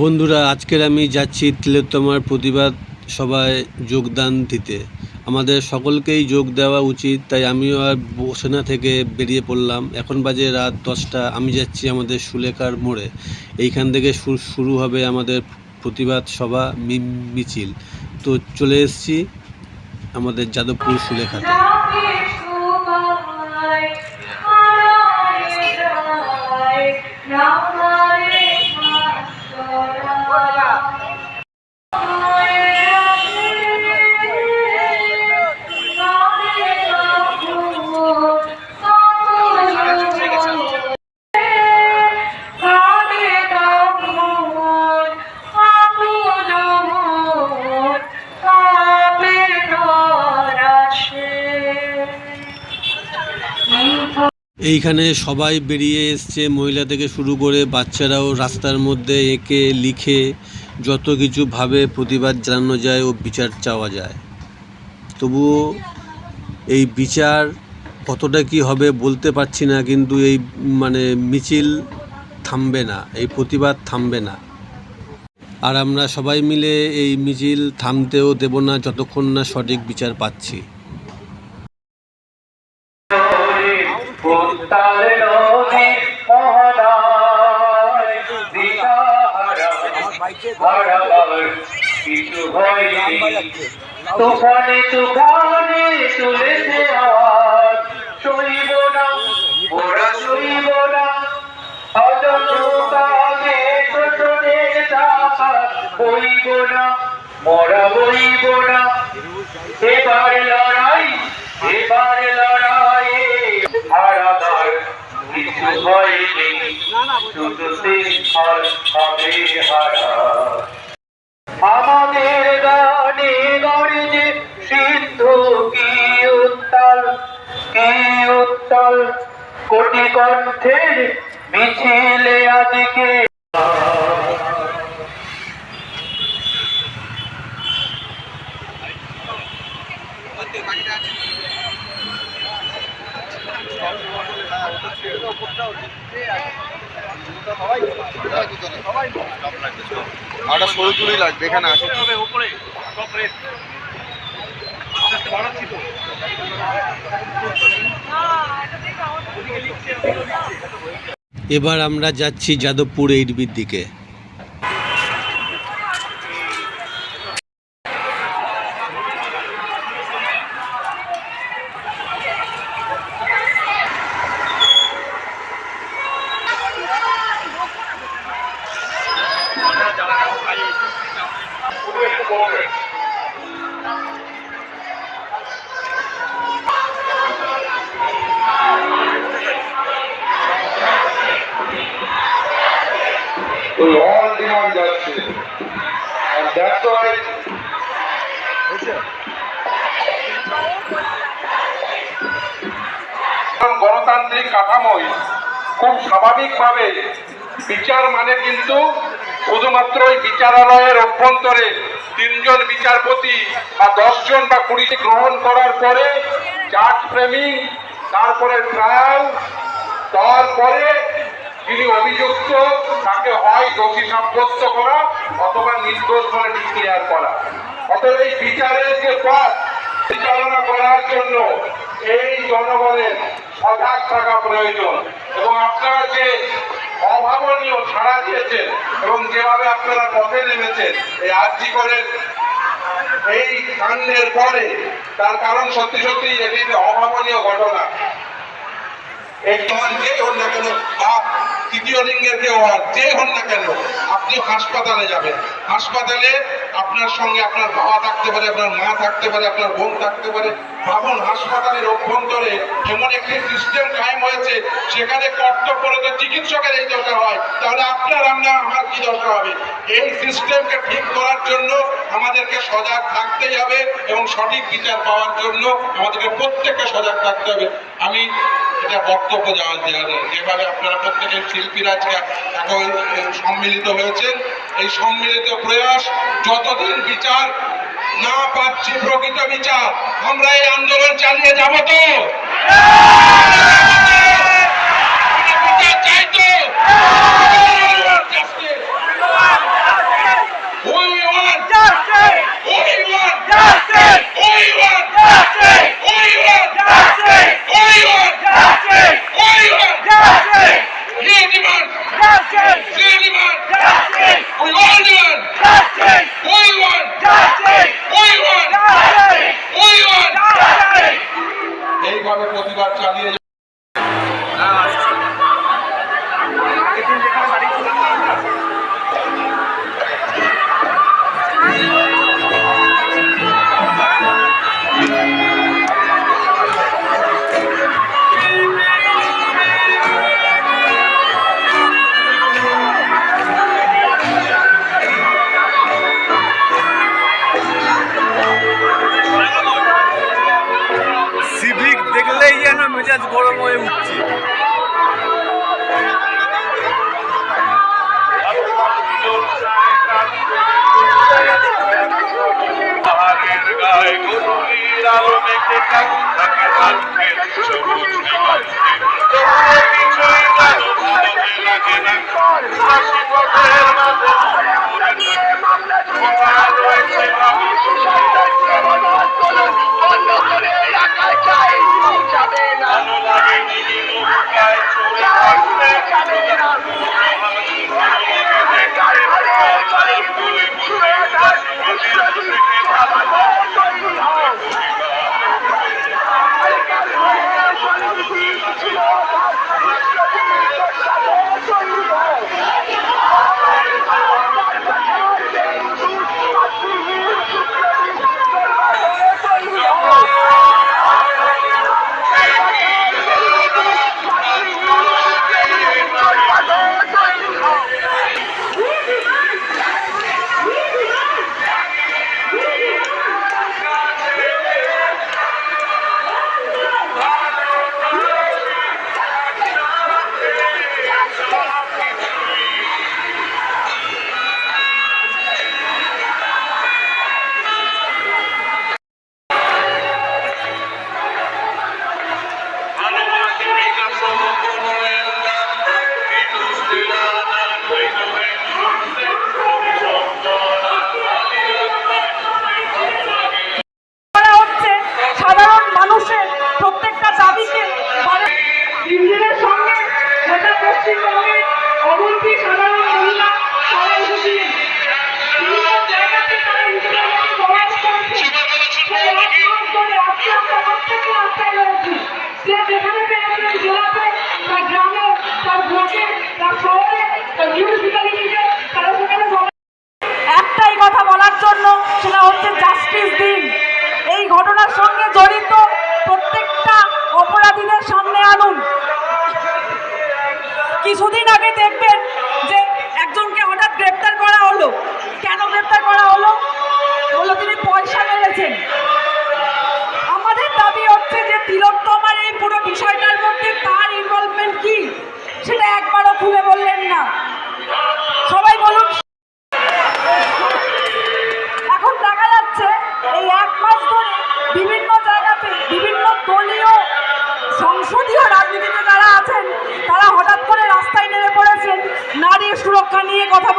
বন্ধুরা, আজকের আমি যাচ্ছি তিলোত্তমার প্রতিবাদ সভায় যোগদান দিতে। আমাদের সকলকেই যোগ দেওয়া উচিত, তাই আমিও আর বসে না থেকে বেরিয়ে পড়লাম। এখন বাজে রাত দশটা, আমি যাচ্ছি আমাদের সুলেখার মোড়ে। এইখান থেকে শুরু হবে আমাদের প্রতিবাদ সভা মিছিল। তো চলে এসেছি আমাদের যাদবপুর সুলেখাতে। এইখানে সবাই বেরিয়ে এসছে, মহিলা থেকে শুরু করে বাচ্চারাও রাস্তার মধ্যে এঁকে, লিখে যত কিছু ভাবে প্রতিবাদ জানানো যায় ও বিচার চাওয়া যায়। তবুও এই বিচার কতটা কি হবে বলতে পারছি না, কিন্তু এই মানে মিছিল থামবে না, এই প্রতিবাদ থামবে না। আর আমরা সবাই মিলে এই মিছিল থামতেও দেব না, যতক্ষণ না সঠিক বিচার পাচ্ছি। তুফানে তুফানে তুলেছে আওয়াজ। সইব না, ওরা না। বইব না, মরা বইব না। এবার লড়াই এবার লড়াই হারাবার কিছু হয়নি, শুধু শৃঙ্খল হবে হারা। আমাদের গানে গড়ে সিদ্ধ কি উত্তাল কি উত্তাল? কোটি কণ্ঠের মিছিলে আজকে একটা সরু লাগবে এখানে আসো এবার আমরা যাচ্ছি যাদবপুর এইডবির দিকে। We all demand justice. And that's why গণতান্ত্রিক কাঠামোয় খুব স্বাভাবিকভাবে বিচার মানে কিন্তু শুধুমাত্র ওই বিচারালয়ের অভ্যন্তরে তিনজন বিচারপতি বা দশজন বা কুড়ি গ্রহণ করার পরে জাজ ফ্রেমিং তারপরে ট্রায়াল তারপরে যিনি অভিযুক্ত, তাকে হয় দোষী সাব্যস্ত করা অথবা নির্দোষ বলে ডিক্লেয়ার করা। অতএব এই বিচারের যে পথ পরিচালনা করার জন্য এই জনগণের সজাগ থাকা প্রয়োজন এবং আপনারা যে অভাবনীয় ছাড়া দিয়েছেন এবং যেভাবে আপনারা পথে নেমেছেন, এই আর্জি করে এই কাণ্ডের পরে তার কারণ সত্যি সত্যি এটি অভাবনীয় ঘটনা। এই তোমার যে হন না কেন, বা তৃতীয় লিঙ্গের কেউ আর যে হন না কেন, আপনি হাসপাতালে যাবেন। হাসপাতালে আপনার সঙ্গে আপনার বাবা থাকতে পারে, আপনার মা থাকতে পারে, আপনার বোন থাকতে পারে। ভাবুন হাসপাতালের অভ্যন্তরে এমন একটি সিস্টেম কায়েম হয়েছে, সেখানে কর্তব্যরত চিকিৎসকের এই দরকার হয়। তাহলে আপনার আমরা আমার কি দরকার হবে? এই সিস্টেমকে ঠিক করার জন্য আমাদেরকে সজাগ থাকতেই হবে এবং সঠিক বিচার পাওয়ার জন্য আমাদেরকে প্রত্যেককে সজাগ থাকতে হবে। আমি এটা বক্তব্য দেওয়া দেওয়া যায়। যেভাবে আপনারা প্রত্যেকের শিল্পীরা আজকে এখন সম্মিলিত হয়েছেন। এই সম্মিলিত প্রয়াস যতদিন বিচার না পাচ্ছি প্রকৃত বিচার। আমরা এই আন্দোলন চালিয়ে যাব তো। Thank you.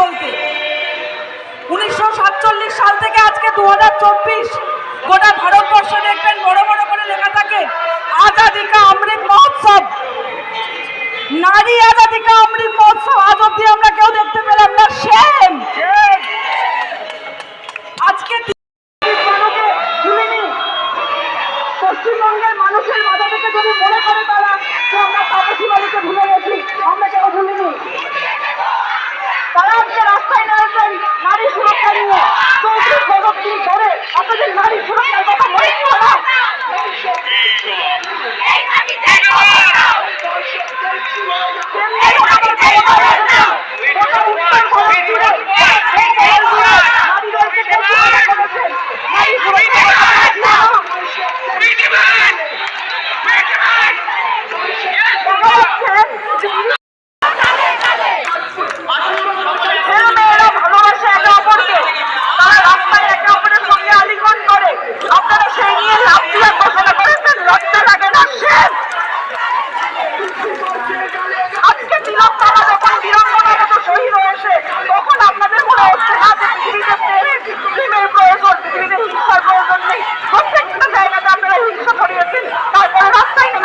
বলতে। উনিশশো সাতচল্লিশ সাল থেকে আজকে দুহাজার চব্বিশ, গোটা ভারতবর্ষ দেখবেন বড় বড় করে লেখা থাকে আজাদিকা অমৃত মহোৎসব। নারী আজাদিকা অমৃত মহোৎসব, আজ অব্দি আমরা কেউ দেখতে পেলাম না। সেম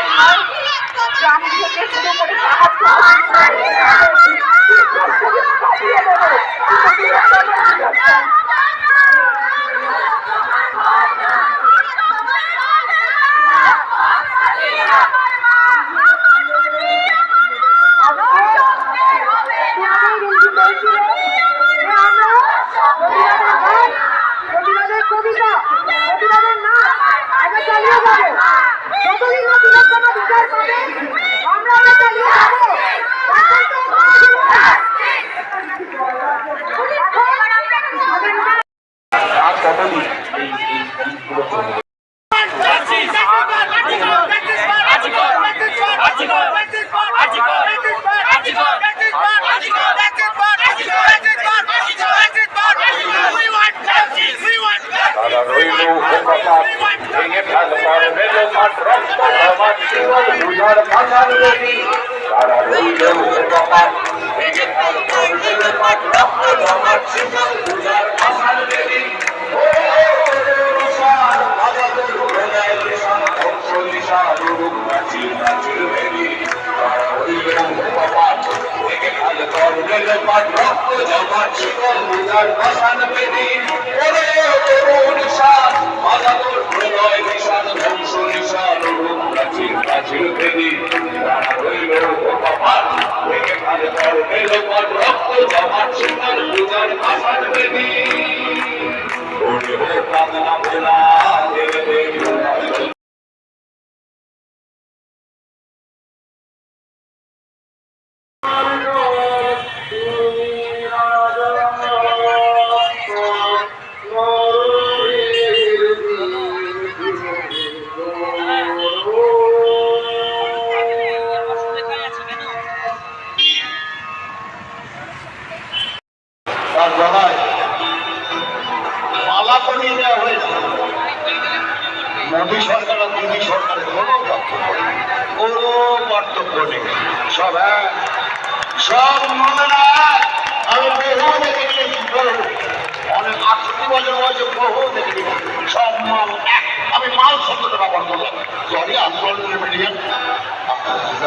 পরিবার নয় গ্রাম থেকে শুরু করে Yeah. মেল মাঠ রক্ত আমার শিকল বুঝার ভাষার বেদি ওরে তরুণ নিশান আজাদর হৃদয় নিশান ধ্বংস নিশান রূপ প্রাচীর প্রাচীর ভেদি তারা রইল কপাল ভেঙে ফেলে পর মেলো রক্ত জমাট শিকার পূজার ভাষার ভেদি ওরে হো কামনা ভোলা দেবে দেবে বক্তব্য নেই সব সব মনে আমি বহু বহু অনেক আটষট্টি বছর বয়সে বহু সব মাল এক, আমি মাল শব্দটা ব্যবহার করলাম। সরি, আন্দোলনের মিডিয়া ধ্বংস